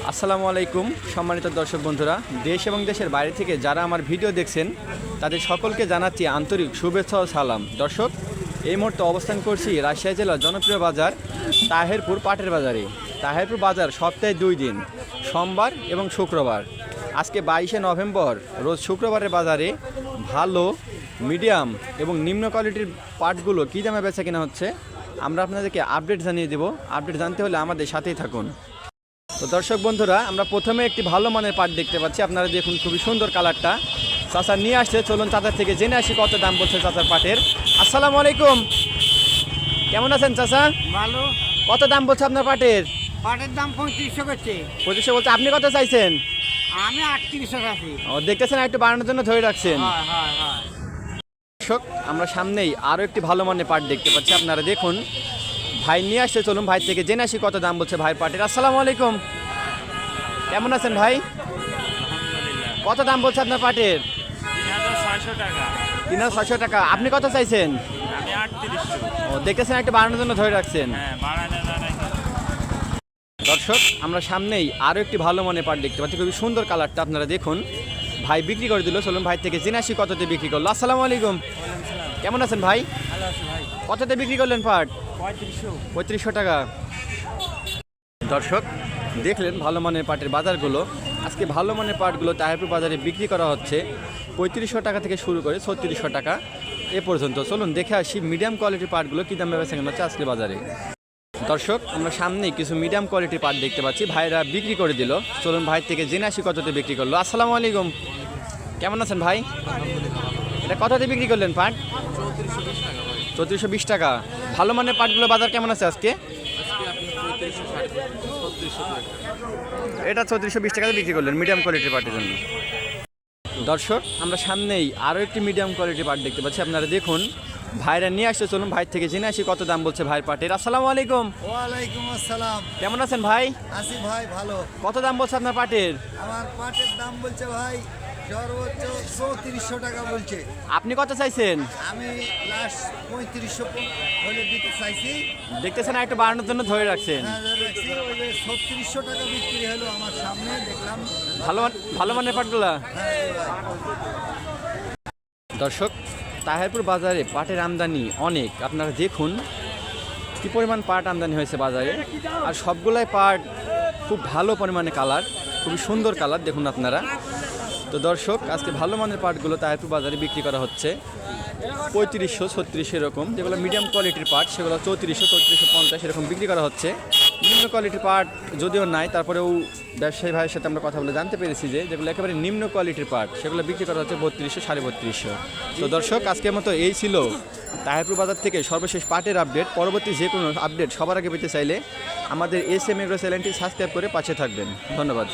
আসসালামু আলাইকুম, সম্মানিত দর্শক বন্ধুরা। দেশ এবং দেশের বাইরে থেকে যারা আমার ভিডিও দেখছেন, তাদের সকলকে জানাচ্ছি আন্তরিক শুভেচ্ছা ও সালাম। দর্শক, এই মুহূর্তে অবস্থান করছি রাজশাহী জেলার জনপ্রিয় বাজার, তাহেরপুর পাটের বাজারে। তাহেরপুর বাজার সপ্তাহে দুই দিন, সোমবার এবং শুক্রবার। আজকে বাইশে নভেম্বর, রোজ শুক্রবারের বাজারে ভালো, মিডিয়াম এবং নিম্ন কোয়ালিটির পাটগুলো কী দামে বেচা কেনা হচ্ছে, আমরা আপনাদেরকে আপডেট জানিয়ে দেব। আপডেট জানতে হলে আমাদের সাথেই থাকুন। তো দর্শক বন্ধুরা আমরা প্রথমে একটি ভালো মানের পাট দেখতে পাচ্ছি। আপনারা দেখুন খুবই সুন্দর কালারটা। চাচা নিয়ে আসছে চলুন চাচার থেকে জেনে আসি কত দাম বলছে চাচার পাটের। আসসালামু আলাইকুম। কেমন আছেন চাচা? ভালো। কত দাম বলছে আপনার পাটের? পাটের দাম পঁয়ত্রিশশো করছে। পঁচিশশো বলছে আপনি কত চাইছেন? আমি আটত্রিশশো আছি ও দেখতেছেন একটু বাড়ানোর জন্য ধরে রাখছেন। দর্শক আমরা সামনেই আরও একটি ভালো মানের পাট দেখতে পাচ্ছি। আপনারা দেখুন ভাই নিয়ে আসছে চলুন ভাই থেকে জেনে আসি কত দাম বলছে ভাই পাটের আসসালামু আলাইকুম। কেমন আছেন ভাই? কত দাম বলছে আপনার পাটের তিন হাজার ছয়শো টাকা। আপনি কত চাইছেন? ও দেখতেছেন একটু বাড়ানোর জন্য ধরে রাখছেন। হ্যাঁ দর্শক আমরা সামনেই আরও একটি ভালো মনে পাট দেখতে পাচ্ছি। খুবই সুন্দর কালারটা আপনারা দেখুন। ভাই বিক্রি করে দিল। চলুন ভাই থেকে জেনে আসি কততে বিক্রি করল। আসসালামু আলাইকুম। কেমন আছেন ভাই? কততে বিক্রি করলেন পাট? পঁয়ত্রিশশো। পঁয়ত্রিশশো টাকা। দর্শক দেখলেন ভালো মানের পাটের বাজারগুলো। আজকে ভালো মানের পাটগুলো তাহেরপুর বাজারে বিক্রি করা হচ্ছে। পঁয়ত্রিশশো টাকা থেকে শুরু করে ছত্রিশশো টাকা এ পর্যন্ত। চলুন দেখে আসি মিডিয়াম কোয়ালিটির পাটগুলো কী দামে বেচা কেনা হচ্ছে আজকে বাজারে। দর্শক আমরা সামনেই কিছু মিডিয়াম কোয়ালিটির পাট দেখতে পাচ্ছি। ভাইরা বিক্রি করে দিল। চলুন ভাই থেকে জেনে আসি কততে বিক্রি করল। আসসালামু আলাইকুম। কেমন আছেন ভাই? এটা কততে বিক্রি করলেন পাট? চৌত্রিশশো বিশ টাকা। ভালো মানের পাটগুলো বাজার কেমন আছে আজকে? এটা চৌত্রিশশো বিশ টাকাতে বিক্রি করলেন মিডিয়াম কোয়ালিটির পাটের জন্য। দর্শক আমরা সামনেই আরও একটি মিডিয়াম কোয়ালিটির পাট দেখতে পাচ্ছি। আপনারা দেখুন ভাইরা নিয়ে আসছে চলুন ভাই থেকে জেনে আসি কত দাম বলছে ভাইয়ের পাটের। আসসালামু আলাইকুম। ওয়ালাইকুম আসসালাম। কেমন আছেন ভাই? আসি ভাই ভালো। কত দাম বলছে আপনার পাটের? আমার পাটের দাম বলছে ভাই সর্বোচ্চ চৌত্রিশশো টাকা বলছে। আপনি কত চাইছেন? আমি লাস্ট পঁয়ত্রিশশো হলে দিতে চাইছি। দেখতেছেন একটু বাড়ানোর জন্য ধরে রাখছেন। হ্যাঁ, রাখছি। ওই যে ছত্রিশশো টাকা বিক্রি হলো আমার সামনে দেখলাম। ভালো ভালো মানের পাটগুলা। দর্শক তাহেরপুর বাজারে পাটের আমদানি অনেক। আপনারা দেখুন কি পরিমাণ পাট আমদানি হয়েছে বাজারে। আর সবগুলাই পাট খুব ভালো পরিমাণে কালার খুবই সুন্দর কালার দেখুন আপনারা। তো দর্শক, আজকে ভালো মানের পাটগুলো তাহেরপুর বাজারে বিক্রি করা হচ্ছে। পঁয়ত্রিশশো ছত্রিশশো এরকম। যেগুলো মিডিয়াম কোয়ালিটির পাট, সেগুলো চৌত্রিশশো চৌত্রিশশো পঞ্চাশ এরকম বিক্রি করা হচ্ছে। নিম্ন কোয়ালিটির পাট যদিও নাই, তারপরেও ব্যবসায়ী ভাইয়ের সাথে আমরা কথা বলে জানতে পেরেছি যে, যেগুলো একেবারে নিম্ন কোয়ালিটির পাট, সেগুলো বিক্রি করা হচ্ছে বত্রিশশো, সাড়ে বত্রিশশো। তো দর্শক, আজকের মতো এই ছিল তাহেরপুর বাজার থেকে সর্বশেষ পাটের আপডেট পরবর্তী যে কোনো আপডেট সবার আগে পেতে চাইলে আমাদের এস এম এগ্রো চ্যানেলটি সাবস্ক্রাইব করে পাশে থাকবেন। ধন্যবাদ।